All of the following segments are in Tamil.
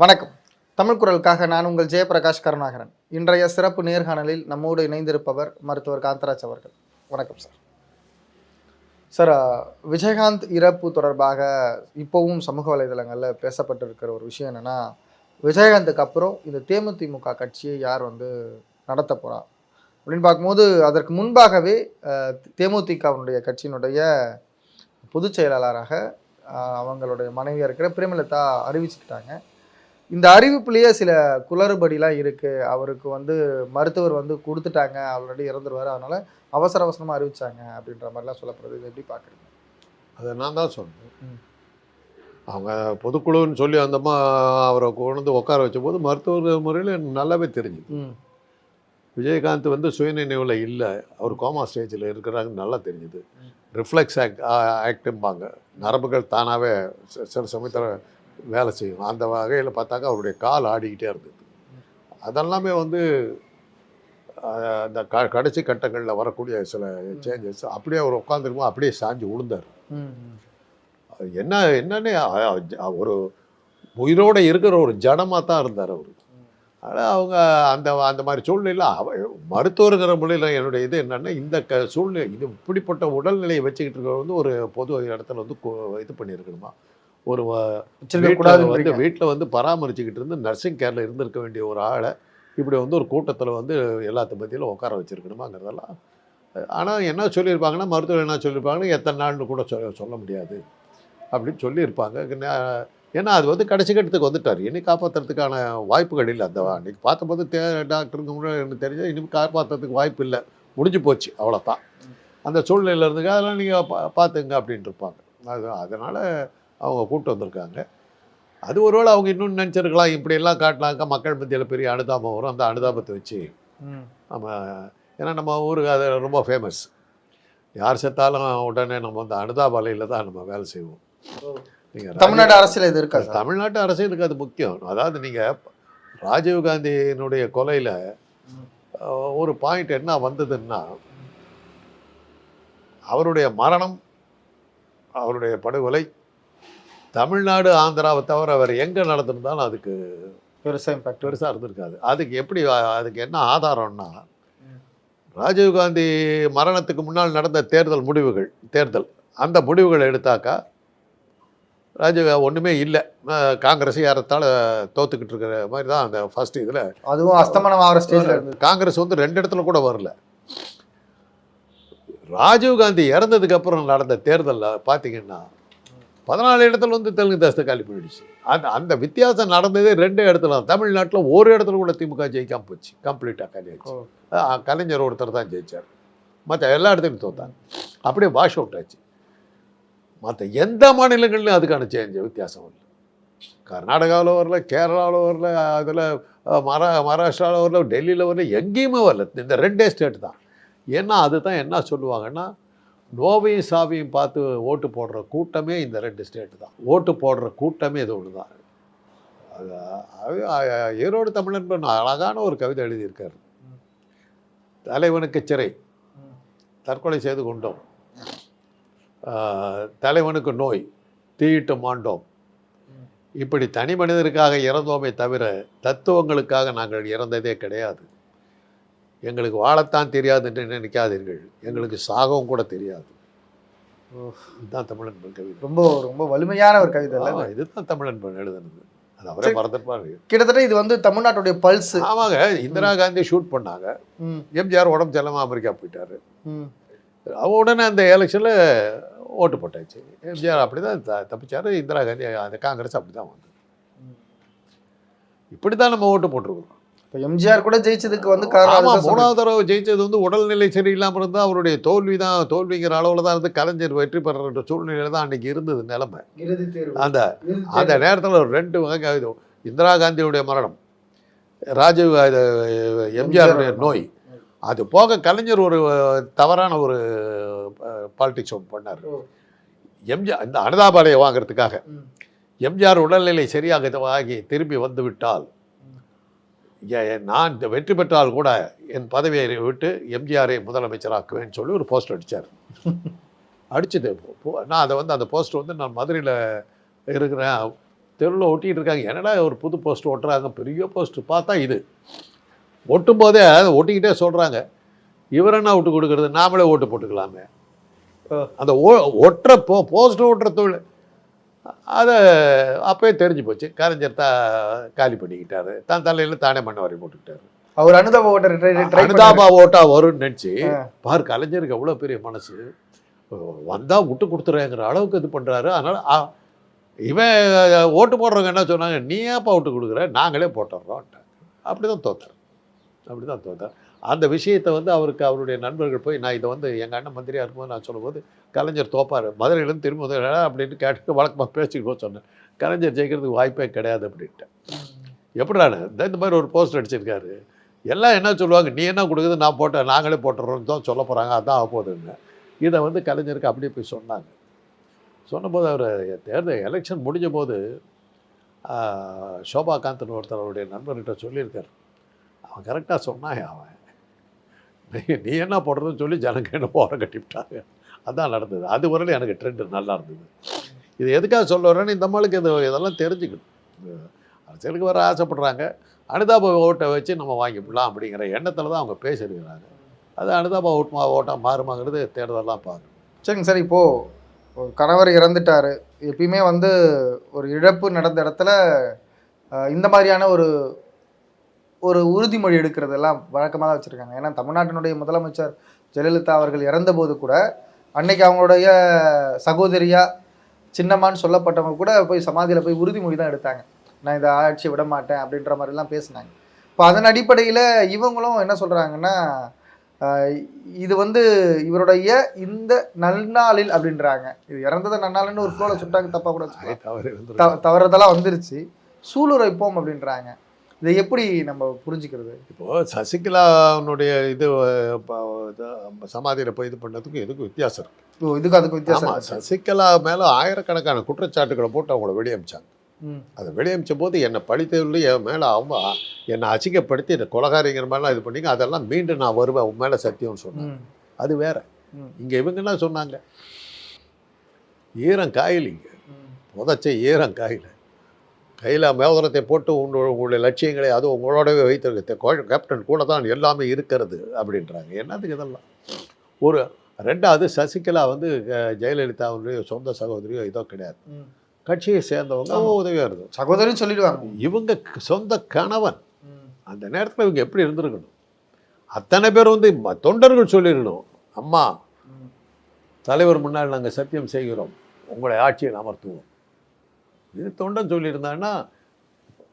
வணக்கம். தமிழ் குரலுக்காக நான் உங்கள் ஜெயபிரகாஷ் கருணாகரன். இன்றைய சிறப்பு நேர்காணலில் நம்மோடு இணைந்திருப்பவர் மருத்துவர் காந்தராஜ் அவர்கள். வணக்கம் சார். சார் விஜயகாந்த் இறப்பு தொடர்பாக இப்போவும் சமூக வலைதளங்களில் பேசப்பட்டிருக்கிற ஒரு விஷயம் என்னென்னா விஜயகாந்துக்கு அப்புறம் இந்த தேமுதிமுக கட்சியை யார் வந்து நடத்த போகிறா அப்படின்னு பார்க்கும்போது அதற்கு முன்பாகவே தேமுதிகவுடைய தேமுதிகவினுடைய கட்சியினுடைய பொதுச் செயலாளராக அவங்களுடைய மனைவியாக இருக்கிற பிரேமலதா அறிவிச்சுக்கிட்டாங்க. இந்த அறிவிப்புலேயே சில குளறுபடிலாம் இருக்குது அவருக்கு வந்து மருத்துவர் வந்து கொடுத்துட்டாங்க. ஆல்ரெடி இறந்துருவார். அதனால அவசர அவசரமாக அறிவிச்சாங்க அப்படின்ற மாதிரிலாம் சொல்லப்படுது. இது எப்படி பார்க்குறீங்க? அதை நான் தான் சொன்னேன். அவங்க பொதுக்குழுன்னு சொல்லி அந்தம்மா அவரை கொண்டு வந்து உட்கார வச்சபோது மருத்துவர் முறையில் நல்லாவே தெரிஞ்சுது. ம். விஜயகாந்த் வந்து சுயநினைவில் இல்லை. அவர் கோமா ஸ்டேஜில் இருக்கிறாங்கன்னு நல்லா தெரிஞ்சுது. ரிஃப்ளெக்ஸ் ஆக்ட் ஆக்டும்பாங்க. நரம்புகள் தானாகவே சில சமயத்தில் வேலை செய்யும் அந்த வகையில் பார்த்தாக்கா அவருடைய கால் ஆடிக்கிட்டே இருந்தது. அதெல்லாமே வந்து அந்த க கடைசி கட்டங்களில் வரக்கூடிய சில சேஞ்சஸ் அப்படியே அவர் உட்காந்துருமோ அப்படியே சாஞ்சு விழுந்தார் என்ன என்னன்னு ஒரு உயிரோடு இருக்கிற ஒரு ஜடமாக தான் இருந்தார் அவர். ஆனால் அவங்க அந்த அந்த மாதிரி சூழ்நிலையில் அவ மருத்துவருங்கிற முறையில் என்னுடைய இது என்னன்னா இந்த க சூழ்நிலை இது இப்படிப்பட்ட உடல்நிலையை வச்சுக்கிட்டு இருக்கிற வந்து ஒரு பொது இடத்துல வந்து இது பண்ணியிருக்கணுமா? ஒரு வச்சிருக்க வீட்டில் கூடாதுன்றீங்க. வந்து வீட்டில் வந்து பராமரிச்சுக்கிட்டு இருந்து நர்சிங் கேரில் இருந்திருக்க வேண்டிய ஒரு ஆளை இப்படி வந்து ஒரு கூட்டத்தில் வந்து எல்லாத்து மத்தியில் உட்கார வச்சிருக்கணுமாங்கிறதெல்லாம் ஆனால் என்ன சொல்லியிருப்பாங்கன்னா மருத்துவர் என்ன சொல்லியிருப்பாங்கன்னா எத்தனை நாள்னு கூட சொல்ல சொல்ல முடியாது. அப்படின்னு சொல்லியிருப்பாங்க. ஏன்னா அது வந்து கடைசி கட்டத்துக்கு வந்துட்டார். இனி காப்பாற்றுறதுக்கான வாய்ப்புகள் இல்லை. அந்த அன்னைக்கு பார்த்தபோது தே டாக்டருக்கு முன்னாடி எனக்கு தெரிஞ்சா இனிமே காப்பாற்றுறதுக்கு வாய்ப்பு இல்லை. முடிஞ்சு போச்சு அவ்வளோதான் அந்த சூழ்நிலையில் இருந்துங்க அதெல்லாம் நீங்கள் பா பார்த்துங்க அப்படின்ட்டு இருப்பாங்க. அது அதனால் அவங்க கூப்பிட்டு வந்திருக்காங்க. அது ஒருவேளை அவங்க இன்னும் நினச்சிருக்கலாம் இப்படியெல்லாம் காட்டினாக்கா மக்கள் மத்தியில் பெரிய அனுதாபம் வரும். அந்த அனுதாபத்தை வச்சு நம்ம ஏன்னா நம்ம ஊருக்கு அது ரொம்ப ஃபேமஸ் யார் செத்தாலும் உடனே நம்ம வந்து அனுதாப அலையில் தான் நம்ம வேலை செய்வோம். நீங்கள் தமிழ்நாடு அரசியல் இது இருக்கா சார் தமிழ்நாட்டு அரசியலுக்கு அது முக்கியம். அதாவது நீங்கள் ராஜீவ்காந்தியினுடைய கொலையில் ஒரு பாயிண்ட் என்ன வந்ததுன்னா அவருடைய மரணம் அவருடைய படுகொலை தமிழ்நாடு ஆந்திராவை தவிர வேறு எங்கே நடந்திருந்தாலும் அதுக்கு பெருசாக இம்பாக்ட் பெருசாக இருந்திருக்காது. அதுக்கு எப்படி அதுக்கு என்ன ஆதாரம்னா ராஜீவ்காந்தி மரணத்துக்கு முன்னால் நடந்த தேர்தல் முடிவுகள் தேர்தல். அந்த முடிவுகளை எடுத்தாக்கா ராஜீவ் ஒன்றுமே இல்லை. காங்கிரஸ் ஏறத்தாழ தோத்துக்கிட்டு இருக்கிற மாதிரி தான் அந்த ஃபர்ஸ்ட் இதில். அதுவும் அஸ்தமனம் ஆகிற ஸ்டேஜில் காங்கிரஸ் வந்து ரெண்டு இடத்துல கூட வரல. ராஜீவ்காந்தி இறந்ததுக்கு அப்புறம் நடந்த தேர்தலில் பார்த்தீங்கன்னா பதினாலு இடத்துல வந்து தெலுங்கு தேசத்தை காலி பண்ணிடுச்சு. அந்த அந்த வித்தியாசம் நடந்ததே ரெண்டு இடத்துல தான். தமிழ்நாட்டில் ஒரு இடத்துல கூட திமுக ஜெயிக்காம போச்சு. கம்ப்ளீட்டாக காலி ஆச்சு. கலைஞர் ஒருத்தர் தான் ஜெயிச்சார். மற்ற எல்லா இடத்துலையும் தோத்தாங்க அப்படியே வாஷ் அவுட் ஆச்சு. மற்ற எந்த மாநிலங்கள்லையும் அதுக்கான சேஞ்ச் வித்தியாசம் இல்லை. கர்நாடகாவில் வரல கேரளாவில் வரல அதில் மரா மகாராஷ்டிராவில் வரல டெல்லியில் வரல எங்கேயுமே வரல. இந்த ரெண்டே ஸ்டேட் தான். ஏன்னா அதுதான் என்ன சொல்லுவாங்கன்னா நோவையும் சாவியும் பார்த்து ஓட்டு போடுற கூட்டமே இந்த ரெண்டு ஸ்டேட்டு தான். ஓட்டு போடுற கூட்டமே இது ஒன்று தான். அது அது ஈரோடு தமிழன்பன் அழகான ஒரு கவிதை எழுதியிருக்காரு. தலைவனுக்கு சிறை. தற்கொலை செய்து கொண்டோம். தலைவனுக்கு நோய் தீயிட்டு மாண்டோம். இப்படி தனி மனிதருக்காக இறந்தோமே தவிர தத்துவங்களுக்காக நாங்கள் இறந்ததே கிடையாது. எங்களுக்கு வாழத்தான் தெரியாது என்று நினைக்காதீர்கள். எங்களுக்கு சாகவும் கூட தெரியாது. இதுதான் தமிழன்பன் கவிதை. ரொம்ப ரொம்ப வலிமையான ஒரு கவிதை இதுதான் தமிழன்பன் எழுதுனது. அது அவரே. மறந்துருப்பாரு. கிட்டத்தட்ட இது வந்து தமிழ்நாட்டுடைய பல்ஸ். ஆமாங்க இந்திரா காந்தி ஷூட் பண்ணாங்க. எம்ஜிஆர் உடம்பு செல்லாம அமெரிக்கா போயிட்டாரு. அவ உடனே அந்த எலெக்ஷனில் ஓட்டு போட்டாச்சு. எம்ஜிஆர் அப்படி தான் த தப்பிச்சாரு இந்திரா காந்தி அந்த காங்கிரஸ் அப்படி தான் வந்தது. இப்படி தான் நம்ம ஓட்டு போட்டிருக்கோம் இப்போ எம்ஜிஆர் கூட ஜெயிச்சதுக்கு வந்து காரணம். மூணாவது தடவை ஜெயிச்சது வந்து உடல்நிலை சரியில்லாமல் இருந்தால் அவருடைய தோல்வி தான் தோல்விங்கிற அளவில் தான் இருந்து கலைஞர் வெற்றி பெறுற சூழ்நிலையில் தான் அன்றைக்கி இருந்தது நிலைமை அந்த அந்த. நேரத்தில் ஒரு ரெண்டு வகை இந்திரா காந்தியுடைய மரணம் ராஜீவ் எம்ஜிஆருடைய நோய் அது போக கலைஞர் ஒரு தவறான ஒரு பாலிடிக்ஸ் ஒன்று பண்ணார். எம்ஜிஆர் இந்த அனுதாபாலையை வாங்குறதுக்காக. எம்ஜிஆர் உடல்நிலை சரியாக ஆகி திரும்பி வந்து விட்டால் ஏ- ஏ- நான் இந்த வெற்றி பெற்றால் கூட என் பதவியை விட்டு எம்ஜிஆரை முதலமைச்சராக்குவேன்னு சொல்லி ஒரு போஸ்ட் அடித்தார் அடிச்சது போ- நான் அதை வந்து அந்த போஸ்ட் வந்து நான் மதுரையில் இருக்கிறேன். தெருவில் ஒட்டிகிட்டு இருக்காங்க. என்னடா ஒரு புது போஸ்ட் ஒட்டுறாங்க? பெரிய போஸ்ட் பார்த்தா இது. ஒட்டும் போதே அதை ஒட்டிக்கிட்டே சொல்கிறாங்க இவர் என்ன விட்டு கொடுக்குறது? நாமளே ஓட்டு போட்டுக்கலாமே. அந்த ஓ ஒட்டுற போ போஸ்ட் ஓட்டுற தொழில். அதை அப்பயே தெரிஞ்சு போச்சு. கலைஞர் தா காலி பண்ணிக்கிட்டாரு. தான் தலையில் தானே மண்ணை வரை போட்டுக்கிட்டாரு. அவர் அனுதாப ஓட்டர் ட்ரை ட்ரை அனுதாபா ஓட்டா வரும்னு நினச்சி. பாரு கலைஞருக்கு எவ்வளோ பெரிய மனசு. வந்தால் விட்டு கொடுத்துறேங்கிற அளவுக்கு இது பண்ணுறாரு அதனால் இவன் ஓட்டு போடுறவங்க என்ன சொன்னாங்க நீ ஏன்ப்பா விட்டு கொடுக்குற? நாங்களே போட்டுடுறோம்ட்டாங்க அப்படி தான் தோத்தார். அப்படி தான் தோத்தார். அந்த விஷயத்தை வந்து அவருக்கு அவருடைய நண்பர்கள் போய் நான் இதை வந்து எங்கள் அண்ணன் மந்திரியாக இருக்கும்போது நான் சொல்லும்போது கலைஞர் தோப்பார் மதுரையிலேருந்து திரும்ப வந்து அப்படின்னு கேட்டு வழக்கமாக பேசிக்கிட்டு சொன்னேன். கலைஞர் ஜெயிக்கிறதுக்கு வாய்ப்பே கிடையாது அப்படின்ட்டு எப்படிடானு இந்த மாதிரி ஒரு போஸ்ட் அடிச்சிருக்காரு. எல்லாம் என்ன சொல்லுவாங்க நீ என்ன கொடுக்குது நான் போட்டேன் நாங்களே போட்டுறோம்னு தான் சொல்ல போகிறாங்க அதான் ஆக போகுதுன்னு. இதை வந்து கலைஞருக்கு அப்படியே போய் சொன்னாங்க. சொன்னபோது அவர் தேர்தல் எலெக்ஷன் முடிஞ்ச போது சோபா காந்தன் ஒருத்தர் அவருடைய நண்பர்கிட்ட சொல்லியிருக்கார். அவன் கரெக்டாக சொன்னான் அவன். நீ என்ன போடுறதுன்னு சொல்லி ஜனங்க என்ன போகிற கட்டிவிட்டாங்க. அதான் நடந்தது. அது வரையிலும் எனக்கு ட்ரெண்டு நல்லா இருந்தது. இது எதுக்காக சொல்ல வரேன்னு இந்த மாளுக்கு இது இதெல்லாம் தெரிஞ்சுக்கணும். அரசியலுக்கு வர ஆசைப்படுறாங்க. அனுதாப ஓட்டை வச்சு நம்ம வாங்கிவிடலாம் அப்படிங்கிற எண்ணத்தில் தான் அவங்க பேசியிருக்கிறாங்க. அது அனுதாப ஓட் ஓட்டாக மாறுமாங்கிறது தேர்தலாம் பார்க்கணும். சரிங்க சார் இப்போது கணவர் இறந்துட்டாரு. எப்பயுமே வந்து ஒரு இழப்பு நடந்த இடத்துல இந்த மாதிரியான ஒரு ஒரு உறுதிமொழி எடுக்கிறதெல்லாம் வழக்கமாக தான் வச்சுருக்காங்க. ஏன்னா தமிழ்நாட்டினுடைய முதலமைச்சர் ஜெயலலிதா அவர்கள் இறந்தபோது கூட அன்னைக்கு அவங்களுடைய சகோதரியா சின்னம்மான்னு சொல்லப்பட்டவங்க கூட போய் சமாதியில் போய் உறுதிமொழி தான் எடுத்தாங்க. நான் இந்த ஆட்சியை விட மாட்டேன் அப்படின்ற மாதிரிலாம் பேசினாங்க. இப்போ அதன் அடிப்படையில் இவங்களும் என்ன சொல்கிறாங்கன்னா இது வந்து இவருடைய இந்த நல்நாளில் அப்படின்றாங்க. இது இறந்தது நன்னாள்னு ஒரு ஃப்ளோவில் சுட்டாங்க தப்பாக கூட தவறுதெல்லாம் வந்துருச்சு. சூளுரைப்போம் அப்படின்றாங்க. இதை எப்படி நம்ம புரிஞ்சுக்கிறது? இப்போ சசிகலாவுடைய இது சமாதியில போய் இது பண்ணதுக்கும் இதுக்கும் வித்தியாசம் இருக்கு. ஓ இதுக்கு அதுக்கு வித்தியாசம். சசிகலா மேல ஆயிரக்கணக்கான குற்றச்சாட்டுகளை போட்டு அவங்கள வெளியமிச்சாங்க. அதை வெளியமிச்ச போது என்னை படித்தவர்கள் என் மேலே அவங்க என்னை அசிங்கப்படுத்தி இந்த கொலகாரிங்கிற மாதிரிலாம் இது பண்ணீங்க அதெல்லாம் மீண்டும் நான் வருவேன் உன் மேலே சத்தியம்னு சொன்னேன் அது வேற. இங்கே இவங்க என்ன சொன்னாங்க ஈரம் காயிலிங்க. ம். புதைச்ச ஈரம் காயில். கையில் மோதிரத்தை போட்டு உங்களோட உங்களுடைய லட்சியங்களை அது உங்களோடவே வைத்திருக்க. கேப்டன் கூட தான் எல்லாமே இருக்கிறது அப்படின்றாங்க. என்னத்துக்கு இதெல்லாம்? ஒரு ரெண்டாவது சசிகலா வந்து ஜெயலலிதாவுடைய சொந்த சகோதரியோ இதோ கிடையாது. கட்சியை சேர்ந்தவங்க ஆமா. உதவியாக இருக்கும் சகோதரின்னு சொல்லிடுவாங்க. இவங்க சொந்த கணவன். அந்த நேரத்தில் இவங்க எப்படி இருந்திருக்கணும்? அத்தனை பேர் வந்து தொண்டர்கள் சொல்லிடணும் அம்மா. தலைவர் முன்னால் நாங்கள் சத்தியம் செய்கிறோம். உங்களை ஆட்சியில் அமர்த்துவோம். இது தொண்டன் சொல்லியிருந்தாங்கன்னா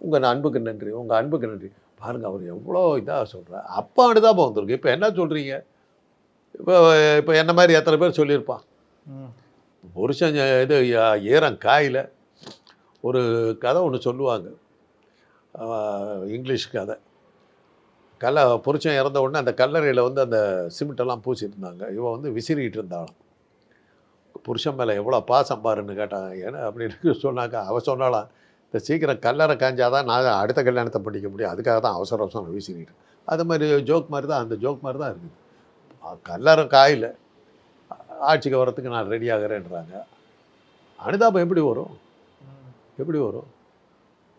உங்கள் அன்புக்கு நன்றி உங்கள் அன்புக்கு நன்றி. பாருங்கள் அவர் எவ்வளோ இதாக சொல்கிறார் அப்பா அனுதாபம் வந்திருக்கு. இப்போ என்ன சொல்கிறீங்க இப்போ இப்போ என்ன மாதிரி எத்தனை பேர் சொல்லியிருப்பான்? புருஷன் இது ஈரம் காயில் ஒரு கதை ஒன்று சொல்லுவாங்க. இங்கிலீஷ் கதை. கல்ல புருஷன் இறந்த உடனே அந்த கல்லறையில் வந்து அந்த சிமெண்டெல்லாம் பூசியிருந்தாங்க இவன் வந்து விசிறிட்டு இருந்தாளாம் புருஷன் மேலே எவ்வளோ பாசம் பாருன்னு கேட்டாங்க. ஏன்னா அப்படின்னு சொன்னாங்க. அவ சொன்னாலாம் இந்த சீக்கிரம் கல்லறை காஞ்சாதான் நான் அடுத்த கல்யாணத்தை பண்ணிக்க முடியும். அதுக்காக தான் அவசர அவசரம் வீசிக்கிட்டு. அது மாதிரி ஜோக் மாதிரி தான் அந்த ஜோக் மாதிரி தான் இருக்குது. கல்லறை காயில் ஆட்சிக்கு வரத்துக்கு நான் ரெடி ஆகிறேன்றாங்க. அனுதாபம் எப்படி வரும்? எப்படி வரும்?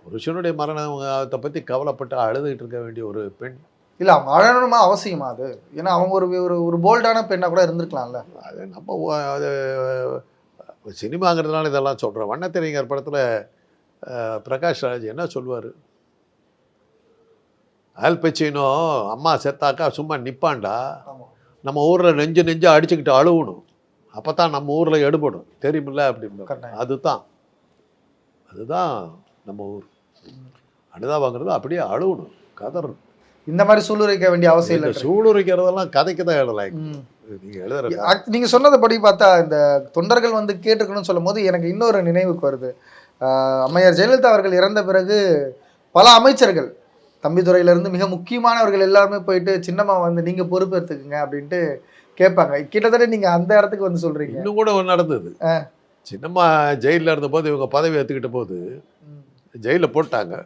புருஷனுடைய மரணத்தை பற்றி கவலைப்பட்டு அழுதுகிட்டு இருக்க வேண்டிய ஒரு பெண் இல்ல அவங்க அழணுமா அவசியமா அது? ஏன்னா அவங்க ஒரு ஒரு ஒரு போல்டான பெண்ணா கூட இருந்திருக்கலாம்ல. அது நம்ம அது சினிமாங்கிறதுனால இதெல்லாம் சொல்கிறோம் வண்ணத்திரைஞர் படத்தில் பிரகாஷ் ராஜ் என்ன சொல்லுவார்? ஆல்பச்சினோ அம்மா செத்தாக்கா சும்மா ஆமா. நம்ம ஊரில் நெஞ்சு நெஞ்சு அடிச்சுக்கிட்டு அழுவணும். அப்போ தான் நம்ம ஊரில் எடுபடும். தெரியுமில்ல அப்படின்னு அதுதான். அதுதான் நம்ம ஊர். அனுதாபங்கிறது அப்படியே அழுவணும். கதறணும். இந்த மாதிரி சூளுரைக்க வேண்டிய அவசியம் இல்லை சூளுரைக்கிறதெல்லாம் கதைக்கு தான் எழுதலாம். நீங்கள் நீங்க சொன்னதுபடி பார்த்தா இந்த தொண்டர்கள் வந்து கேட்டுக்கணும்னு சொல்லும் போது எனக்கு இன்னொரு நினைவுக்கு வருது. அம்மையார் ஜெயலலிதா அவர்கள் இறந்த பிறகு பல அமைச்சர்கள் தம்பிதுரையில இருந்து மிக முக்கியமானவர்கள் எல்லாருமே போயிட்டு சின்னம்மா வந்து நீங்க பொறுப்பேற்றுக்குங்க அப்படின்ட்டு கேட்பாங்க. கிட்டத்தட்ட நீங்க அந்த இடத்துக்கு வந்து சொல்றீங்க. இன்னும் கூட ஒன்று நடந்தது. சின்னம்மா ஜெயிலில் இருந்தபோது இவங்க பதவி ஏற்றுக்கிட்ட போது. ஜெயிலில் போட்டாங்க.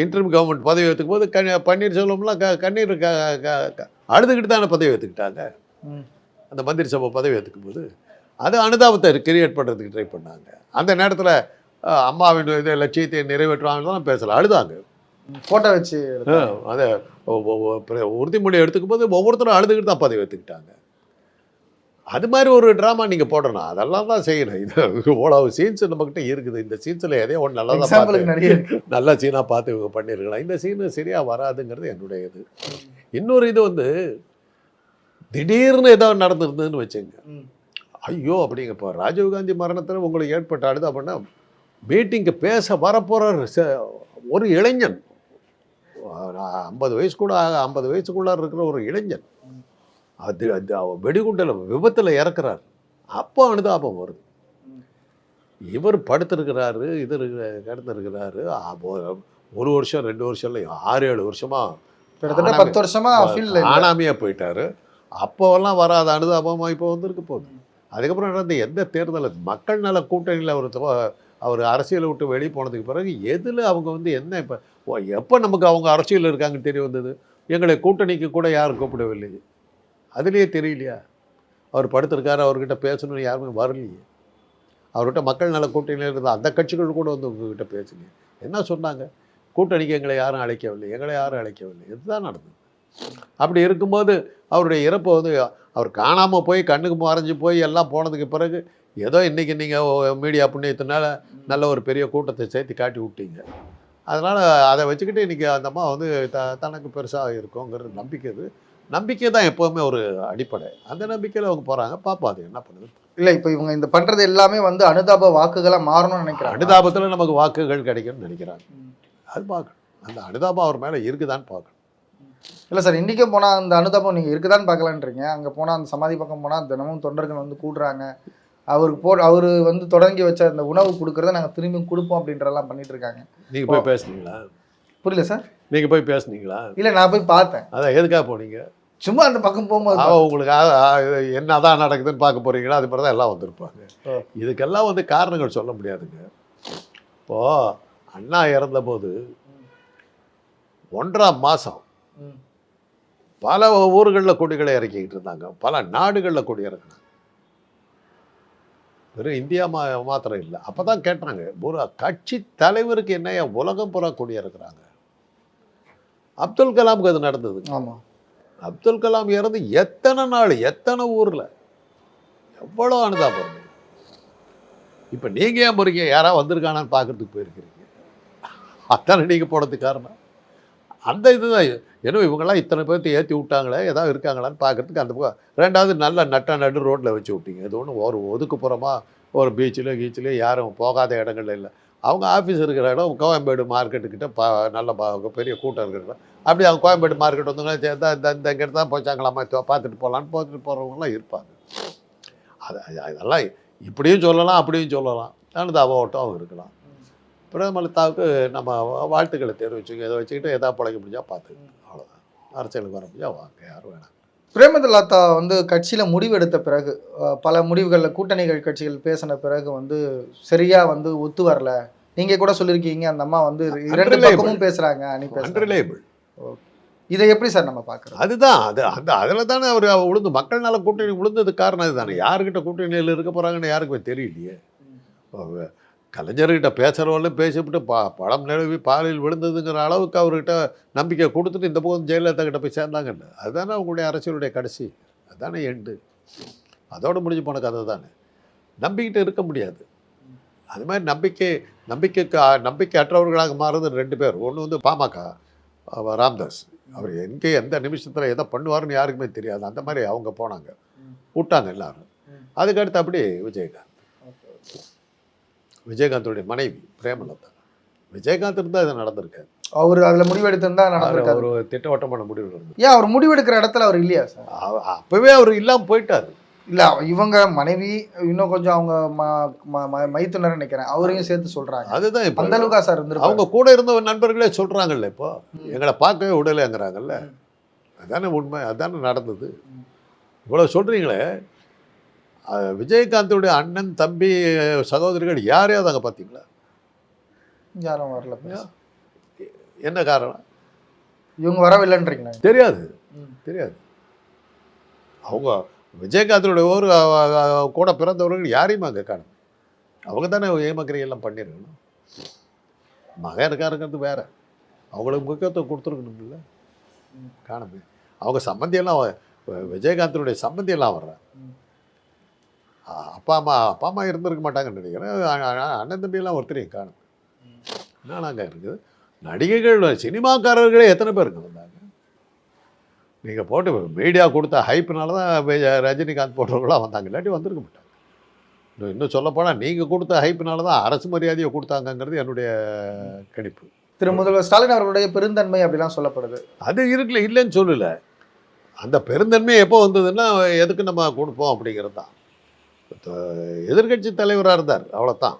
இன்டர்ம் கவர்மெண்ட் பதவி ஏற்றுக்கும் போது கண்ண பன்னீர்செல்வம்லாம் க கண்ணீர் க க- க- அழுதுகிட்டு தானே பதவி ஏற்றுக்கிட்டாங்க. அந்த மந்திரி சபை பதவி ஏற்றுக்கும் போது அது அனுதாபத்தை கிரியேட் பண்ணுறதுக்கு ட்ரை பண்ணாங்க. அந்த நேரத்தில் அம்மாவின் இதை லட்சியத்தை நிறைவேற்றுவாங்கன்னு பேசல. அழுதாங்க. போட்டோ வச்சு அதை உறுதிமொழி எடுத்துக்கும் போது ஒவ்வொருத்தரும் அழுதுகிட்டு தான் பதவி எடுத்துக்கிட்டாங்க அது மாதிரி ஒரு ட்ராமா நீங்கள் போடணும். அதெல்லாம் தான் செய்யணும். இது இவ்வளவு சீன்ஸ் நம்மக்கிட்ட இருக்குது. இந்த சீன்ஸில் எதையோ ஒன்று நல்லா தான் இருக்கு நல்ல சீனாக பார்த்து இவங்க பண்ணியிருக்கலாம். இந்த சீனு சரியாக வராதுங்கிறது என்னுடைய இது இன்னொரு இது வந்து திடீர்னு ஏதோ நடந்திருந்ததுன்னு வச்சுங்க. ஐயோ அப்படிங்க. இப்போ ராஜீவ்காந்தி மரணத்தில் உங்களுக்கு ஏற்பட்ட அழுது அப்படின்னா மீட்டிங்கு பேச வரப்போகிற ஒரு இளைஞன். ஐம்பது வயசு கூட ஐம்பது வயசுக்குள்ளார இருக்கிற ஒரு இளைஞன். அது அது அவ வெடிகுண்டில் விபத்தில் இறக்குறார். அப்போ அனுதாபம் வருது. இவர் படுத்திருக்கிறாரு இது இருக்கிற- கிடந்திருக்கிறாரு. ஒரு வருஷம் ரெண்டு வருஷம் இல்லை ஆறு ஏழு வருஷமா கிட்டத்தட்ட பத்து வருஷமா ஃபீல்ட்ல ஆனாமையாக போயிட்டாரு. அப்போவெல்லாம் வராத அனுதாபமாக இப்போ வந்திருக்கு போகுது. அதுக்கப்புறம் நடந்த எந்த தேர்தல் மக்கள் நல கூட்டணியில் அவர் அவர் அரசியலை விட்டு வெளியே போனதுக்கு பிறகு எதில் அவங்க வந்து என்ன இப்போ எப்போ நமக்கு அவங்க அரசியல் இருக்காங்கன்னு தெரிய வந்தது? எங்களை கூட்டணிக்கு கூட யாரும் கூப்பிடவில்லை அதுலேயே தெரியலையா? அவர் படுத்திருக்காரு அவர்கிட்ட பேசணும்னு யாருமே வரலையே. அவர்கிட்ட மக்கள் நல கூட்டணியில் இருந்த அந்த கட்சிகள் கூட வந்து உங்ககிட்ட பேசுங்க என்ன சொன்னாங்க? கூட்டணிக்கு எங்களை யாரும் அழைக்கவில்லை எங்களை யாரும் அழைக்கவில்லை. இதுதான் நடந்தது. அப்படி இருக்கும்போது அவருடைய இறப்பு வந்து அவர் காணாமல் போய் கண்ணுக்கு மறைஞ்சு போய் எல்லாம் போனதுக்கு பிறகு ஏதோ இன்றைக்கி நீங்கள் மீடியா புண்ணியத்தினால நல்ல ஒரு பெரிய கூட்டத்தை சேர்த்து காட்டி விட்டீங்க. அதனால் அதை வச்சுக்கிட்டு இன்றைக்கி அந்த அம்மா வந்து த தனக்கு பெருசாக இருக்குங்கிற நம்பிக்கை இது நம்பிக்கை தான் எப்போவுமே ஒரு அடிப்படை. அந்த நம்பிக்கையில் அவங்க போகிறாங்க பார்ப்போம் அது என்ன பண்ணுது? இல்ல இப்ப இவங்க இந்த பண்றது எல்லாமே வந்து அனுதாப வாக்குகளா மாறணும்னு நினைக்கிறாங்க. அனுதாபத்தில் நமக்கு வாக்குகள் கிடைக்கும்னு நினைக்கிறாங்க. அது பார்க்கணும். அந்த அனுதாபம் அவர் மேலே இருக்குதான்னு பார்க்கணும். இல்ல சார் இன்னைக்கும் போனா அந்த அனுதாபம் நீங்க இருக்குதான்னு பார்க்கலான்றீங்க. அங்க போனா அந்த சமாதி பக்கம் போனா தினமும் தொண்டர்கள் வந்து கூடுறாங்க. அவருக்கு போ அவரு வந்து தொடங்கி வச்ச அந்த உணவு கொடுக்கறத நாங்க திரும்பி கொடுப்போம் அப்படின்றதெல்லாம் பண்ணிட்டு இருக்காங்க. நீங்கள் போய் பேசுனீங்களா? புரியல சார்? நீங்கள் போய் பேசுனீங்களா? இல்ல நான் போய் பார்த்தேன். அதான் எதுக்காக போனீங்க? சும்மா அந்த பக்கம் போகும்போது உங்களுக்கு என்ன அதான் நடக்குதுன்னு பார்க்க போறீங்களா? அது மாதிரி தான் எல்லாம் வந்திருப்பாங்க. இதுக்கெல்லாம் வந்து காரணங்கள் சொல்ல முடியாதுங்க. இப்போ அண்ணா இறந்தபோது ஒன்றாம் மாதம். பல ஊர்களில் கொடிகளை இறக்கிக்கிட்டு இருந்தாங்க. பல நாடுகளில் கொடி இறக்குனாங்க. வெறும் இந்தியா மா மாத்திரம் இல்லை. அப்போ தான் கேட்டாங்க ஒரு கட்சி தலைவருக்கு என்னையா உலகம் பூரா கொடி இறக்குறாங்க? அப்துல் கலாமுக்கு அது நடந்தது. ஆமா. அப்துல் கலாம் இறந்து எத்தனை நாள் எத்தனை ஊரில்? எவ்வளோ அனுதாபம். இப்போ நீங்கள் ஏன் போறீங்க யாராவது வந்திருக்கானான்னு பார்க்கறதுக்கு போயிருக்கிறீங்க? அத்தானே நீங்கள் போனதுக்கு காரணம். அந்த இதுதான். ஏன்னா இவங்கெல்லாம் இத்தனை பேர்த்து ஏற்றி விட்டாங்களே ஏதாவது இருக்காங்களான்னு பார்க்கறதுக்கு அந்த பக்கம் ரெண்டாவது நல்ல நட்ட நடு ரோட்டில் வச்சு விட்டீங்க. இது ஒன்றும் ஒரு ஒதுக்குப்புறமா ஒரு பீச்சில் கீச்சில் யாரும் போகாத இடங்கள்ல இல்லை. அவங்க ஆஃபீஸ் இருக்கிற இடம் கோயம்பேடு மார்க்கெட்டுக்கிட்ட பா நல்ல பா- பெரிய கூட்டம் இருக்கிற இடம். அப்படி அவங்க கோயம்பேடு மார்க்கெட் வந்தவங்க சரி, இந்த இந்த இந்த இங்கிட்ட தான் போச்சாங்களாமா பார்த்துட்டு போகலான்னு பார்த்துட்டு போகிறவங்களாம் இருப்பாங்க. அது அதெல்லாம் இப்படியும் சொல்லலாம் அப்படியும் சொல்லலாம். அனுதாபம் இருக்கலாம். பிரதமலதாவுக்கு நம்ம வாழ்த்துக்களை தெரிவிச்சுங்க இதை வச்சுக்கிட்டு எதாவது பழக முடிஞ்சால் பார்த்துக்கணும் அவ்வளோதான் அரசியலுக்கு வர முடிஞ்சால் வாங்க. யாரும் வேணாம். பிரேமலதா வந்து கட்சியில முடிவு எடுத்த பிறகு பல முடிவுகள்ல கூட்டணிகள் கட்சிகள் பேசின பிறகு வந்து சரியா வந்து ஒத்து வரல. நீங்க கூட சொல்லியிருக்கீங்க அந்த அம்மா வந்து இரண்டு. பக்கமும் பேசுறாங்க அன்ரிலேபிள் இதை எப்படி சார் நம்ம பாக்குறோம் அதுதான் அது அந்த அதில் தானே அவர் உளுந்து மக்கள் நல கூட்டணி உளுந்தது காரணம் இதுதானே யாருக்கிட்ட கூட்டணியில் இருக்க போகிறாங்கன்னு யாருக்குமே தெரியலையே. கலைஞர்கிட்ட பேசுகிறவங்களும் பேசிவிட்டு பா பழம் நிலவி பாலில் விழுந்ததுங்கிற அளவுக்கு அவர்கிட்ட நம்பிக்கை கொடுத்துட்டு இந்த பக்கம் ஜெயலலிதா கிட்ட போய் சேர்ந்தாங்கல்ல அதுதானே அவங்களுடைய அரசியலுடைய கடைசி. அதுதானே எண்டு அதோட முடிஞ்சு போன கதை தானே. நம்பிக்கிட்டு இருக்க முடியாது. அது மாதிரி நம்பிக்கை நம்பிக்கைக்கு நம்பிக்கை அற்றவர்களாக மாறுறது ரெண்டு பேர். ஒன்று வந்து பாமக ராம்தாஸ். அவர் எங்கே எந்த நிமிஷத்தில் எதை பண்ணுவாருன்னு யாருக்குமே தெரியாது. அந்த மாதிரி அவங்க போனாங்க. விட்டாங்க எல்லாரும். அதுக்கடுத்து அப்படியே விஜயகாந்த். விஜயகாந்தோடைய மனைவி பிரேமலதா. விஜயகாந்த் இருந்தால் இது நடந்திருக்காது அவர் அதுல முடிவெடுத்திருந்தா நடந்திருக்காரு அவர் ஒரு திட்டவட்டமான முடிவு ஏன் அவர் முடிவெடுக்கிற இடத்துல அவர் இல்லையா சார்? அப்பவே அவர் இல்லாமல் போயிட்டார். இல்ல இவங்க மனைவி இன்னும் கொஞ்சம் அவங்க மைத்துனர் நினைக்கிறேன். அவரையும் சேர்த்து சொல்றாங்க. அதுதான் இப்போ அந்த அளவுக்கா சார் இருந்திருப்பாரு அவங்க கூட இருந்த நண்பர்களே சொல்கிறாங்கல்ல இப்போ. எங்களை பார்க்கவே விடலைங்கிறாங்கல்ல. அதானே உண்மை அதானே நடந்தது. இவ்வளோ சொல்கிறீங்களே விஜயகாந்தோடைய அண்ணன் தம்பி சகோதரிகள் யாரையாவது அங்கே பார்த்தீங்களா? யாரும் வரல. என்ன காரணம்? இவங்க வரவில்லைன்றீங்களா? தெரியாது. தெரியாது. அவங்க விஜயகாந்தோடைய ஒரு கூட பிறந்தவர்கள் யாரையும் அங்கே காணும் அவங்க தானே ஏமாக்கிரி எல்லாம் பண்ணிருக்கணும். மகன் இருக்காருங்கிறது வேற. அவங்களுக்கு முக்கியத்துவம் கொடுத்துருக்கணும்ல. காணமே. அவங்க சம்பந்தியெல்லாம் வ- விஜயகாந்தனுடைய சம்பந்தியெல்லாம் வர்றேன். அப்பா அம்மா அப்பா அம்மா இருந்திருக்க மாட்டாங்கன்னு நினைக்கிறேன். அண்ணன் தம்பியெல்லாம் ஒருத்தரையும் காணும். என்னன்னாங்க இருக்குது? நடிகைகள் சினிமாக்காரர்களே எத்தனை பேருங்க வந்தாங்க? நீங்கள் போட்டு மீடியா கொடுத்த ஹைப்னால தான் ரஜினிகாந்த் போட்டவங்களாம் வந்தாங்க. இல்லாட்டி வந்திருக்க மாட்டாங்க. இன்னும் இன்னும் சொல்லப்போனால் நீங்கள் கொடுத்த ஹைப்னால தான் அரசு மரியாதையை கொடுத்தாங்கங்கிறது என்னுடைய கணிப்பு. திரு முதல்வர் ஸ்டாலின் அவர்களுடைய பெருந்தன்மை அப்படிலாம் சொல்லப்படுது. அது இருக்குல்ல இல்லைன்னு சொல்லல. அந்த பெருந்தன்மை எப்போ வந்ததுன்னா எதுக்கு நம்ம கொடுப்போம் அப்படிங்கிறது தான். எதிர்கட்சி தலைவராக இருந்தார். அவ்வளோதான்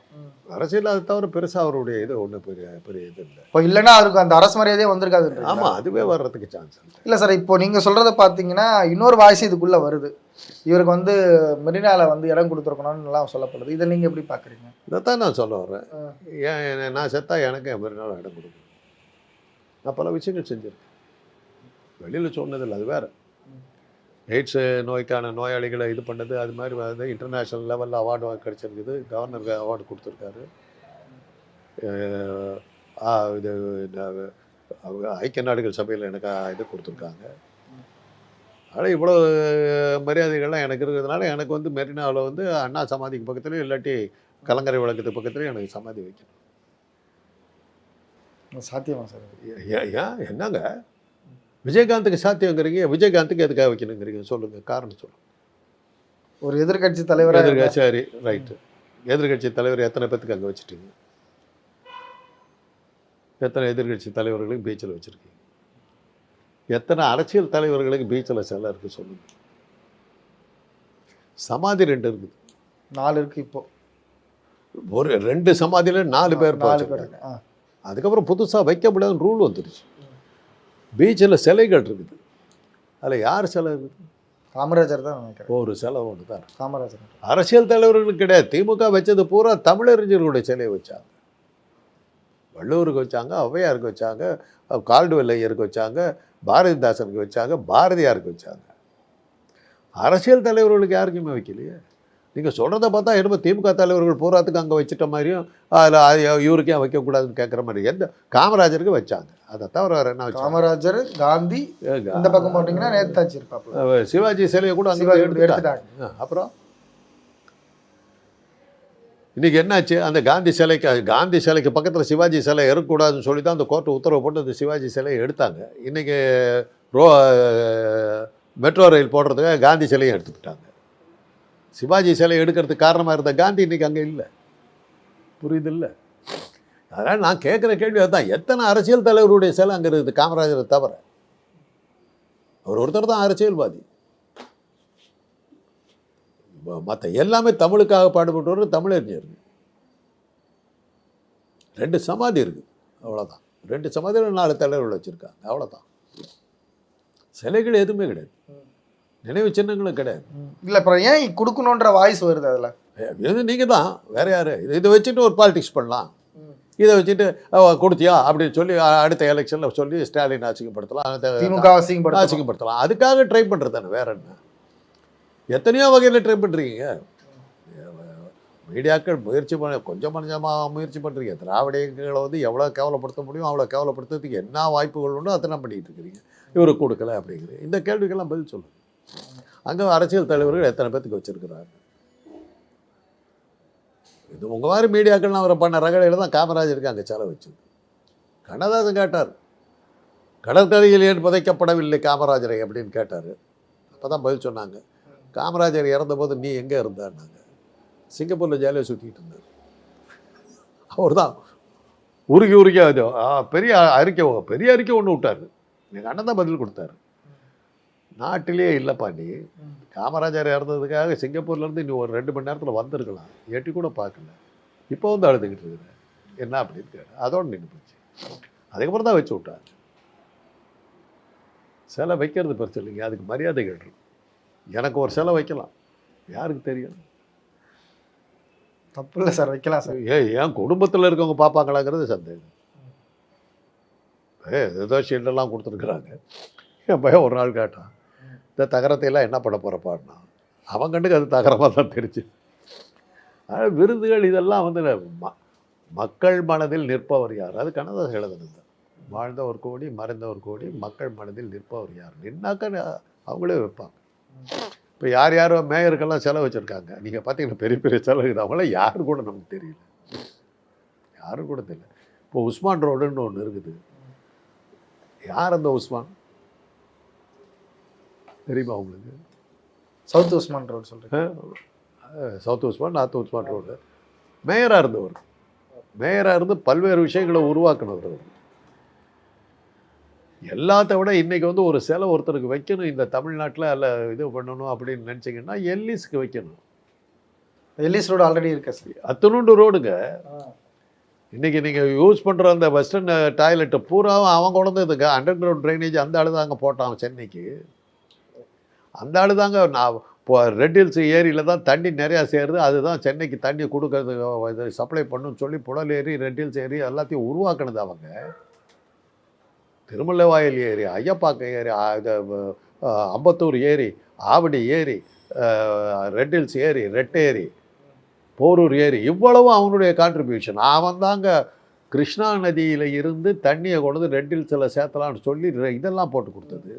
அரசியல் அதை தவிர பெருசாக அவருடைய இது ஒன்றும் பெரிய பெரிய இது இல்லை. இப்போ இல்லைன்னா அவருக்கு அந்த அரசு மரியாதையே வந்திருக்காது ஆமாம் அதுவே வர்றதுக்கு சான்ஸ் இல்லை இல்ல சார் இப்போ நீங்க சொல்றத பாத்தீங்கன்னா இன்னொரு வாய்ஸ் இதுக்குள்ள வருது. இவருக்கு வந்து மெரினால வந்து இடம் கொடுத்துருக்கணும்னு எல்லாம் சொல்லப்படுது. இதை நீங்க எப்படி பாக்குறீங்க? இதைத்தான் நான் சொல்ல வர்றேன். ஏன் என்ன- நான் செத்தா எனக்கு என் நாள் இடம் கொடுக்கணும். நான் பல விஷயங்கள் செஞ்சிருக்கேன். வெளியில் சொன்னதில்லை அது வேற. எய்ட்ஸ் நோய்க்கான நோயாளிகளை இது பண்ணது அது மாதிரி வந்து இன்டர்நேஷ்னல் லெவலில் அவார்டு கிடச்சிருக்குது. கவர்னருக்கு அவார்டு கொடுத்துருக்காரு. இது ஐக்கிய நாடுகள் சபையில் எனக்கு இது கொடுத்துருக்காங்க. ஆனால் இவ்வளோ மரியாதைகள்லாம் எனக்கு இருக்கிறதுனால எனக்கு வந்து மெரினாவில் வந்து அண்ணா சமாதிக்கு பக்கத்துலேயும் இல்லாட்டி கலங்கரை விளக்கத்துக்கு பக்கத்துலேயும் எனக்கு சமாதி வைக்கணும். சாத்தியமா சார்? ஏன்? என்னங்க? விஜயகாந்துக்கு சாத்தியங்கிறீங்க விஜயகாந்துக்கு எதுக்காக வைக்கணுங்கிறீங்க? சொல்லுங்க காரணம் சொல்லுங்க. ஒரு எதிர்க்கட்சி தலைவரா எதிர்கட்சி சரி ரைட்டு எதிர்கட்சி தலைவர் எத்தனை பேத்துக்கு அங்கே வச்சுட்டீங்க? எத்தனை எதிர்கட்சி தலைவர்களுக்கு பீச்சில் வச்சுருக்கீங்க? எத்தனை அரசியல் தலைவர்களுக்கு பீச்சில் சிலை இருக்கு சொல்லுங்க. சமாதி ரெண்டு இருக்குது. நாலு இருக்கு இப்போ. ஒரு ரெண்டு சமாதியில நாலு பேர் நாலு பேர். அதுக்கப்புறம் புதுசாக வைக்க முடியாதுன்னு ரூல் வந்துருச்சு. பீச்சில் சிலைகள் இருக்குது. அதில் யார் சிலை இருக்குது? காமராஜர் தான் நினைக்கிறேன். ஒரு சிலை ஒன்று தான். காமராஜர். அரசியல் தலைவர்களுக்கு கிடையாது. திமுக வச்சது பூரா தமிழறிஞர்களுடைய சிலையை வச்சாங்க. வள்ளுவருக்கு வச்சாங்க ஔவையாருக்கு வச்சாங்க கால்டுவெல் ஐயருக்கு வச்சாங்க பாரதிதாசனுக்கு வச்சாங்க பாரதியாருக்கு வச்சாங்க. அரசியல் தலைவர்களுக்கு யாருக்குமே வைக்கலையே. நீங்கள் சொல்கிறத பார்த்தா என்னமோ திமுக தலைவர்கள் பூராத்துக்கு அங்கே வச்சுட்ட மாதிரியும் அதில் இவருக்கு ஏன் வைக்கக்கூடாதுன்னு கேட்குற மாதிரி எந்த காமராஜருக்கு வச்சாங்க. அதை தவிர வேறு என்ன காமராஜர் காந்தி இந்த பக்கம் போட்டீங்கன்னா நேதாஜி இருப்பாப்ல அஹ் சிவாஜி சிலையை கூட அங்கே எடுத்துட்டாங்க. அப்புறம்? இன்னைக்கு என்னாச்சு? அந்த காந்தி சிலைக்கு காந்தி சிலைக்கு பக்கத்தில் சிவாஜி சிலை இருக்கக்கூடாதுன்னு சொல்லி தான் அந்த கோர்ட்டு உத்தரவு போட்டு அந்த சிவாஜி சிலையை எடுத்தாங்க. இன்னைக்கு ரோ மெட்ரோ ரயில் போடுறதுக்காக காந்தி சிலையை எடுத்துக்கிட்டாங்க. சிவாஜி சிலை எடுக்கிறதுக்கு காரணமாக இருந்த காந்தி இன்னைக்கு அங்கே இல்லை. புரியுதில்ல? அதனால் நான் கேட்குற கேள்வி அதுதான். எத்தனை அரசியல் தலைவருடைய சிலை அங்கே இருக்குது? காமராஜரை தவிர. அவர் ஒருத்தர் தான் அரசியல்வாதி. மற்ற எல்லாமே தமிழுக்காக பாடுபட்டவர் தமிழறிஞர். ரெண்டு சமாதி இருக்குது. அவ்வளோதான் ரெண்டு சமாதியில் நாலு தலைவர்கள் வச்சுருக்காங்க. அவ்வளோதான் சிலைகள் எதுவுமே கிடையாது. நினைவு சின்னங்களும் கிடையாது. இல்ல அப்புறம் ஏன் கொடுக்கணுன்ற வாய்ஸ் வருது அதுல? இது நீங்கள் தான் வேற யார்? இது இதை வச்சுட்டு ஒரு பாலிடிக்ஸ் பண்ணலாம். இதை வச்சுட்டு கொடுத்தியா? அப்படின்னு சொல்லி அடுத்த எலெக்ஷனில் சொல்லி ஸ்டாலின் அசிங்கப்படுத்தலாம் திமுக அசிங்கப்படுத்த அசிங்கப்படுத்தலாம். அதுக்காக ட்ரை பண்ணுறது தானே வேற என்ன? எத்தனையோ வகையில் ட்ரை பண்ணுறீங்க மீடியாக்கள் முயற்சி பண்ண கொஞ்சம் கொஞ்சமாக முயற்சி பண்ணுறீங்க திராவிடங்களை வந்து எவ்வளோ கேவலப்படுத்த முடியும் அவ்வளோ கேவலப்படுத்துறதுக்கு என்ன வாய்ப்புகள் உண்டோ அத்தனை பண்ணிட்டு இருக்கிறீங்க. இவருக்கு கொடுக்கல அப்படிங்கிறது இந்த கேள்விக்கெல்லாம் பதில் சொல்லுங்க. அங்கே அரசியல் தலைவர்கள் எத்தனை பேர்த்துக்கு வச்சுருக்கிறாங்க? இது உங்கள் மாதிரி மீடியாக்கள்லாம் அவரை பண்ண ரகடையில் தான் காமராஜருக்கு அங்கே செலவு வச்சு கண்ணதாசன் கேட்டார் கடற்கரையில் ஏன் புதைக்கப்படவில்லை காமராஜரை? அப்படின்னு கேட்டார். அப்போ தான் பதில் சொன்னாங்க காமராஜர் இறந்தபோது நீ எங்கே இருந்தான்னாங்க சிங்கப்பூரில் ஜாலியாக சுற்றிட்டு இருந்தார். அவர் தான் உருகி உருகி ஆ, பெரிய அறிக்கை பெரிய அறிக்கை ஒன்று விட்டார். எங்கள் அண்ணன் தான் பதில் கொடுத்தாரு. நாட்டிலே இல்லைப்பா நீ. காமராஜர் இறந்ததுக்காக சிங்கப்பூர்லேருந்து இன்னும் ஒரு ரெண்டு மணி நேரத்தில் வந்திருக்கலாம். எட்டி கூட பார்க்கல. இப்போ வந்து அழுதுகிட்டு இருக்கிறேன் என்ன அப்படின்னு கேட்டேன் அதோட நின்று போச்சு. அதுக்கப்புறம் தான் வச்சு விட்டார். சிலை வைக்கிறது பிரச்சனை இல்லைங்க. அதுக்கு மரியாதைகள் இருக்கு எனக்கு ஒரு சிலை வைக்கலாம். யாருக்கு தெரியும்? தப்பு இல்ல சார் வைக்கலாம் சார். ஏ என் குடும்பத்தில் இருக்கவங்க பார்ப்பாங்களாங்கிறது சந்தேகம். ஏ ஏதோ ஷீல்டெல்லாம் கொடுத்துருக்குறாங்க. என் பையன் ஒரு நாள் கேட்டான் இந்த தகரத்தையெல்லாம் என்ன பண்ண போகிறப்பான்னா அவன் கண்டுக்கு அது தகரமாக தான் தெரிஞ்சு. அதனால் விருதுகள் இதெல்லாம் வந்து ம- மக்கள் மனதில் நிற்பவர் யார்? அது கண்ணதாசன் எழுதுனது. வாழ்ந்த ஒரு கோடி மறைந்த ஒரு கோடி மக்கள் மனதில் நிற்பவர் யார்? நின்னாக்க அவங்களே வைப்பாங்க. இப்போ யார் யாரோ மேயருக்கெல்லாம் செலவு வச்சுருக்காங்க. நீங்கள் பார்த்தீங்கன்னா பெரிய பெரிய செலவு அவங்களாம் யாரு கூட நமக்கு தெரியல. யாரும் கூட தெரியல. இப்போ உஸ்மான் ரோடுன்னு ஒன்று இருக்குது. யார் அந்த உஸ்மான்? தெரியுமா உங்களுக்கு? சவுத் உஸ்மான் ரோடு அஹ் south Usman north Usman road. மேயராக இருந்தவர். மேயராக இருந்து பல்வேறு விஷயங்களை உருவாக்குனவர் அவர். எல்லாத்த விட இன்னைக்கு வந்து ஒரு சிலை ஒருத்தருக்கு வைக்கணும் இந்த தமிழ்நாட்டில் அல்ல இது பண்ணணும் அப்படின்னு நினச்சிங்கன்னா எல்லிஸ்க்கு வைக்கணும். எல்லிஸ் ரோடு ஆல்ரெடி இருக்கு சார் அத்தனுண்டு ரோடுங்க. இன்னைக்கு நீங்கள் யூஸ் பண்ணுற அந்த வெஸ்டர்ன் டாய்லெட்டை பூராவும் அவன் கொண்டு இதுக்கு அண்டர் கிரவுண்ட் ட்ரைனேஜ் அந்த ஆளு தாங்க போட்டான் சென்னைக்கு. அந்த ஆள் தாங்க நான் இப்போ ரெட் ஹில்ஸ் ஏரியில் தான் தண்ணி நிறையா சேருது. அதுதான் சென்னைக்கு தண்ணி கொடுக்கறது இது சப்ளை பண்ணுன்னு சொல்லி புடல் ஏரி ரெட் ஹில்ஸ் ஏரி எல்லாத்தையும் உருவாக்குனது அவங்க. திருமலைவாயல் ஏரி ஐயப்பாக்கம் ஏரி அம்பத்தூர் ஏரி ஆவடி ஏரி ரெட் ஹில்ஸ் ஏரி ரெட் ஏரி போரூர் ஏரி இவ்வளவும் அவனுடைய கான்ட்ரிபியூஷன் அவன் தாங்க கிருஷ்ணா நதியில் இருந்து தண்ணியை கொண்டு வந்து ரெட் ஹில்ஸில் சேர்த்தலான்னு சொல்லி இதெல்லாம் போட்டு கொடுத்தது.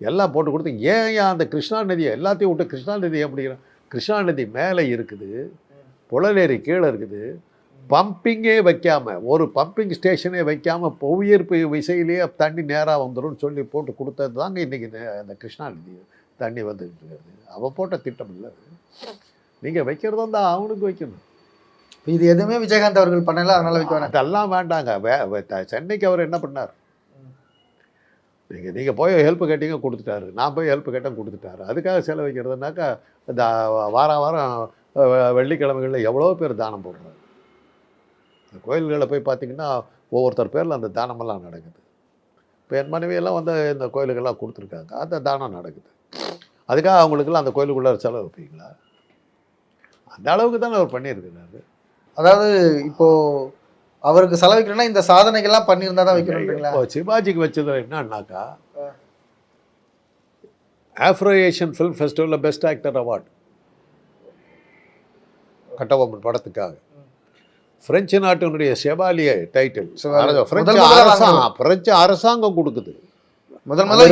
எல்லாம் போட்டு கொடுத்து ஏன் அந்த கிருஷ்ணா நதியை எல்லாத்தையும் விட்டு கிருஷ்ணா நதி அப்படிங்கிற கிருஷ்ணா நதி மேலே இருக்குது புழலேரி கீழே இருக்குது. பம்பிங்கே வைக்காம ஒரு பம்பிங் ஸ்டேஷனே வைக்காம புவியீர்ப்பு விசையிலேயே தண்ணி நேராக வந்துரும்னு சொல்லி போட்டு கொடுத்தது தாங்க இன்றைக்கி அந்த கிருஷ்ணா நதி தண்ணி வந்துட்டு இருக்கிறது அவன் போட்ட திட்டம் இல்லை நீங்கள் வைக்கிறதா இருந்தால் அவனுக்கு வைக்கணும். இது எதுவுமே விஜயகாந்த் அவர்கள் பண்ணல அதனால வைக்க வேணாம். அதெல்லாம் வேண்டாங்க. சென்னைக்கு அவர் என்ன பண்ணார்? நீங்கள் நீங்கள் போய் ஹெல்ப் கேட்டீங்க கொடுத்துட்டாரு. நான் போய் ஹெல்ப் கேட்டேன் கொடுத்துட்டாரு. அதுக்காக செலவழிக்கிறதுனாக்கா இந்த வாரம் வாரம் வெள்ளிக்கிழமைகளில் எவ்வளோ பேர் தானம் போடுறாங்க? இந்த கோயில்களில் போய் பார்த்தீங்கன்னா ஒவ்வொருத்தர் பேரில் அந்த தானமெல்லாம் நடக்குது. இப்போ என் மனைவியெல்லாம் வந்து இந்த கோயிலுக்கெல்லாம் கொடுத்துருக்காங்க. அந்த தானம் நடக்குது. அதுக்காக அவங்களுக்கெல்லாம் அந்த கோயிலுக்குள்ளே செலவு வைப்பீங்களா? அந்த அளவுக்கு தானே அவர் பண்ணியிருக்கிறாரு. அதாவது இப்போது அவருக்கு செலவிக்கணும்னா இந்த சாதனைகள்லாம் பண்ணியிருந்தா தான் வைக்கணுன்றீங்களா இப்போ சிவாஜிக்கு வச்சது என்னன்னாக்கா ஆஃப்ரோ ஏஷியன் ஃபிலிம் ஃபெஸ்டிவலில் பெஸ்ட் ஆக்டர் அவார்டு கட்டபொம்மன் படத்துக்காக. பிரெஞ்சு நாட்டினுடைய செவாலிய டைட்டில். பிரெஞ்சு அரசாங்கம் பிரெஞ்சு அரசாங்கம் கொடுக்குது. முதல் முதல்ல.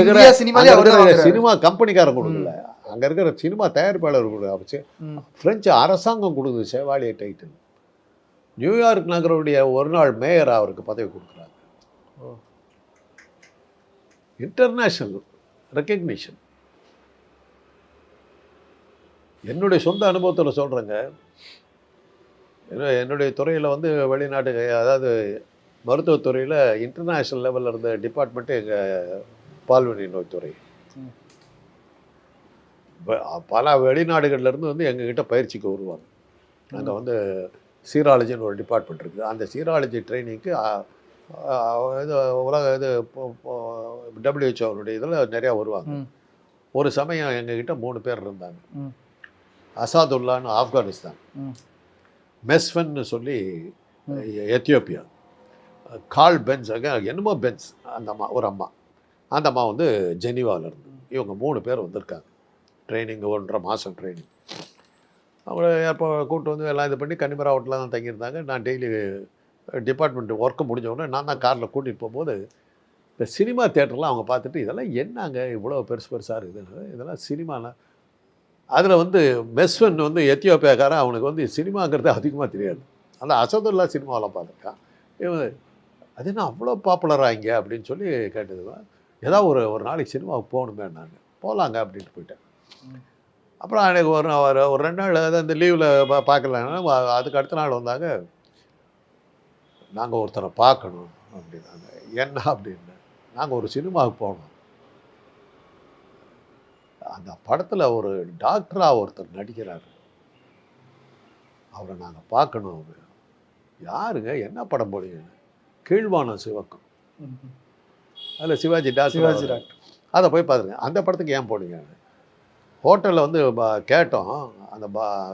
சினிமா கம்பெனிக்காரன் கொடுக்கல. அங்க இருக்கிற சினிமா தயாரிப்பாளர் கொடுக்க ம். பிரெஞ்சு அரசாங்கம் கொடுக்குது செவாலிய டைட்டில் நியூயார்க் நகருடைய ஒரு நாள் மேயர் அவருக்கு பதவி கொடுக்குறாங்க. இன்டர்நேஷனல் ரெக்கக்னிஷன் என்னுடைய சொந்த அனுபவத்தில் சொல்கிறேங்க என்னுடைய துறையில் வந்து வெளிநாட்டு அதாவது மருத்துவத்துறையில் இன்டர்நேஷ்னல் லெவலில் இருந்த டிபார்ட்மெண்ட்டு எங்கள் பால்வெளி நோய்த்துறை பல வெளிநாடுகள்ல இருந்து வந்து எங்ககிட்ட பயிற்சிக்கு வருவாங்க. அங்கே வந்து சீராலஜின்னு ஒரு டிபார்ட்மெண்ட் இருக்குது. அந்த சீராலஜி ட்ரைனிங்க்கு இது உலக இது டபிள்யூஹெச்ஓனுடைய இதில் நிறையா வருவாங்க. ஒரு சமயம் எங்ககிட்ட மூணு பேர் இருந்தாங்க. அசாதுல்லான்னு ஆப்கானிஸ்தான். மெஸ்வன்னு சொல்லி. எத்தியோப்பியா. கால் பென்ஸ் அங்க என்னமோ பென்ஸ் அந்த அம்மா ஒரு அம்மா. அந்த அம்மா வந்து ஜெனீவால இருந்து. இவங்க மூணு பேர் வந்திருக்காங்க. ட்ரைனிங் ஒன்றரை மாதம் ட்ரைனிங் அவங்கள அப்போ கூப்பிட்டு வந்து எல்லாம் இது பண்ணி கன்னிமரா ஹோட்டலில் தான் தங்கியிருந்தாங்க. நான் டெய்லி டிபார்ட்மெண்ட் ஒர்க்கு முடிஞ்சவுடனே நான் தான் காரில் கூட்டிகிட்டு போகும்போது இந்த சினிமா தேட்டர்லாம் அவங்க பார்த்துட்டு இதெல்லாம் என்னங்க இவ்வளோ பெருசு பெருசாக இருக்குது? இதெல்லாம் சினிமாலாம் அதில் வந்து மெஸ்வன் வந்து எத்தியோப்பியாக்காரன் அவனுக்கு வந்து சினிமாங்கிறது அதிகமாக தெரியாது. அந்த அசதுல்லா சினிமாவில் பார்த்துருக்கான் இவன் அது என்ன அவ்வளோ பாப்புலராக இங்கே? அப்படின்னு சொல்லி கேட்டதுவா ஏதாவது ஒரு ஒரு நாளைக்கு சினிமாவுக்கு போகணுமே நான். போகலாங்க அப்படின்ட்டு போயிட்டேன். அப்புறம் எனக்கு ஒரு ஒரு ஒரு ரெண்டு நாள் அதாவது இந்த லீவில் பா பார்க்கலன்னா அதுக்கு அடுத்த நாள் வந்தாங்க நாங்கள் ஒருத்தரை பார்க்கணும் அப்படின்னாங்க. என்ன? அப்படின்னு நாங்கள் ஒரு சினிமாவுக்கு போனோம் அந்த படத்தில் ஒரு டாக்டராக ஒருத்தர் நடிக்கிறாரு. அவரை நாங்கள் பார்க்கணும். அப்படின்னு. யாருங்க? என்ன படம் போடுங்க கீழ்வானம் சிவக்கம். அதில் சிவாஜி டாக்டர் சிவாஜி. டாக்டர் அதை போய் பாருங்க அந்த படத்துக்கு ஏன் போடுங்க ஹோட்டலில் வந்து கேட்டோம். அந்த பா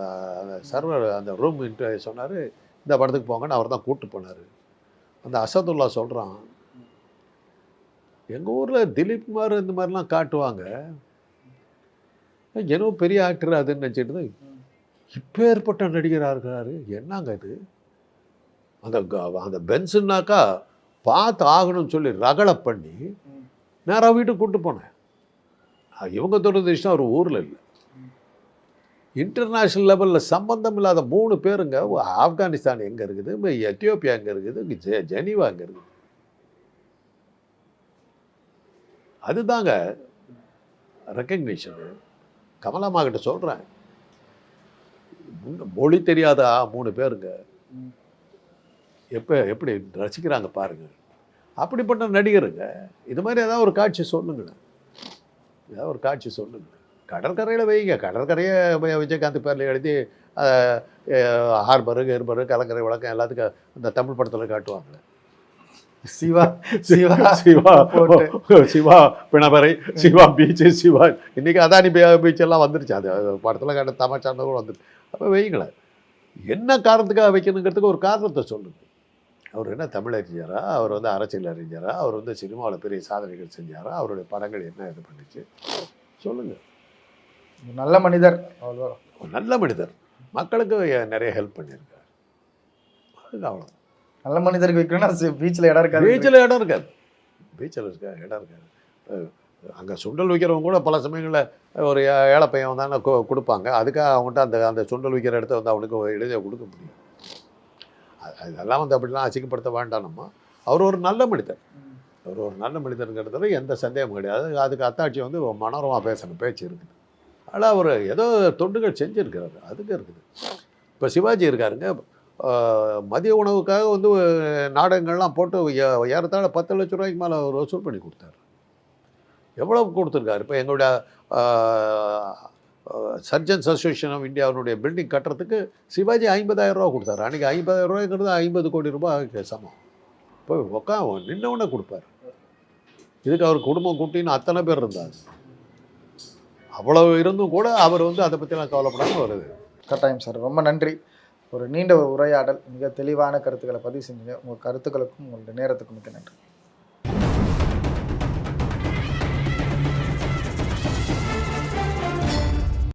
சர்வர் அந்த ரூம் இன்டர்வியூ சொன்னார் இந்த படத்துக்கு போங்கன்னு அவர் தான் கூப்பிட்டு போனார். அந்த அசதுல்லா சொல்கிறான் எங்கள் ஊரில் திலீப் குமார் இந்த மாதிரிலாம் காட்டுவாங்க. என்னவோ பெரிய ஆக்டர் அதுன்னு நினச்சிட்டு இப்பேற்பட்ட நடிகராக இருக்கிறாரு. என்னங்க இது? அந்த க- அந்த பென்ஸுன்னாக்கா பார்த்து ஆகணும்னு சொல்லி ரகளை பண்ணி நேராக வீட்டுக்கு கூப்பிட்டு போனேன். இவங்க துரதிருஷ்டம் ஒரு ஊரில் இல்லை. இன்டர்நேஷ்னல் லெவலில் சம்பந்தம் இல்லாத மூணு பேருங்க ஆப்கானிஸ்தான் எங்கே இருக்குது எத்தியோப்பியா எங்கே இருக்குது ஜெ ஜெனீவா எங்கே இருக்குது. அதுதாங்க ரெக்கக்னிஷனு கமலாமா கிட்ட சொல்கிறேன் மொழி தெரியாத மூணு பேருங்க. எப்போ எப்படி ரசிக்கிறாங்க பாருங்கள் அப்படிப்பட்ட நடிகருங்க. இது மாதிரி ஏதாவது ஒரு காட்சி சொல்லுங்களேன். ஏதாவது ஒரு காட்சி சொல்லுங்க. கடற்கரையில் வைங்க. கடற்கரையை விஜயகாந்த் பேரில் எழுதி ஹார்பரு கெர்பரு கலங்கரை விளக்கம் எல்லாத்துக்கும் இந்த தமிழ் படத்தில் காட்டுவாங்க சிவா சிவா சிவா. சிவா பிணவரை சிவா பீச்சு சிவா. இன்னைக்கு அதானி பீச் எல்லாம் வந்துருச்சு. அது படத்தில் காட்ட தமாச்சான கூட வந்துருச்சு. அப்போ வைங்களேன். என்ன காரணத்துக்காக வைக்கணுங்கிறதுக்கு ஒரு காரணத்தை சொல்லுங்க. அவர் என்ன தமிழ் அறிஞரா? அவர் வந்து அரசியல் அறிஞரா? அவர் வந்து சினிமாவில் பெரிய சாதனைகள் செஞ்சாரா? அவருடைய படங்கள் என்ன இது பண்ணுச்சு? சொல்லுங்க. நல்ல மனிதர். அவ்வளோ நல்ல மனிதர். மக்களுக்கு நிறைய ஹெல்ப் பண்ணியிருக்காரு. அதுக்கு அவ்வளோ நல்ல மனிதருக்கு வைக்கணும்னா பீச்சில் இடம் இருக்காது. பீச்சில் இடம் இருக்காது. பீச்சில் இருக்க இடம் இருக்காது. அங்கே சுண்டல் விற்கிறவங்க கூட பல சமயங்களில் ஒரு ஏழை பையன் வந்தாங்கன்னா கொடுப்பாங்க. அதுக்காக அவங்ககிட்ட அந்த அந்த சுண்டல் விற்கிற இடத்த வந்து அவனுக்கு எளிதாக கொடுக்க முடியும் அதெல்லாம் வந்து அப்படிலாம் அசிங்கப்படுத்த வேண்டாம் நம்ம. அவர் ஒரு நல்ல மனிதர். அவர் ஒரு நல்ல மனிதருங்கிறதுல எந்த சந்தேகமும் கிடையாது. அதுக்கு அத்தாட்சி வந்து மனோரமா பேசின பேச்சு இருக்குது. ஆனால் அவர் ஏதோ தொண்டுகள் செஞ்சுருக்கிறாரு. அதுக்கு இருக்குது. இப்போ சிவாஜி இருக்காருங்க. மதிய உணவுக்காக வந்து நாடகங்கள்லாம் போட்டு ஏறத்தாழ பத்து லட்ச ரூபாய்க்கு மேலே அவர் வசூல் பண்ணி கொடுத்தாரு. எவ்வளவு கொடுத்துருக்காரு? இப்போ எங்களுடைய சர்ஜன்ஸ் அசோசியேஷன் ஆஃப் இந்தியாவினுடைய பில்டிங் கட்டுறதுக்கு சிவாஜி ஐம்பதாயிரம் ரூபா கொடுத்தாரு. அன்றைக்கி ஐம்பதாயிரம் ரூபாய்ங்கிறது ஐம்பது கோடி ரூபாய்க்கு சமம். போய் உக்கா நின்னவொடனே கொடுப்பாரு. இதுக்கு அவர் குடும்பம் குட்டின்னு அத்தனை பேர் இருந்தார் அவ்வளவு இருந்தும் கூட அவர் வந்து அதை பற்றிலாம் கவலைப்படாமல் வருது. கட்டாயம் சார். ரொம்ப நன்றி. ஒரு நீண்ட உரையாடல் மிக தெளிவான கருத்துக்களை பதிவு செஞ்சீங்க. உங்கள் கருத்துக்களுக்கும் உங்களுடைய நேரத்துக்கும் மிக நன்றி.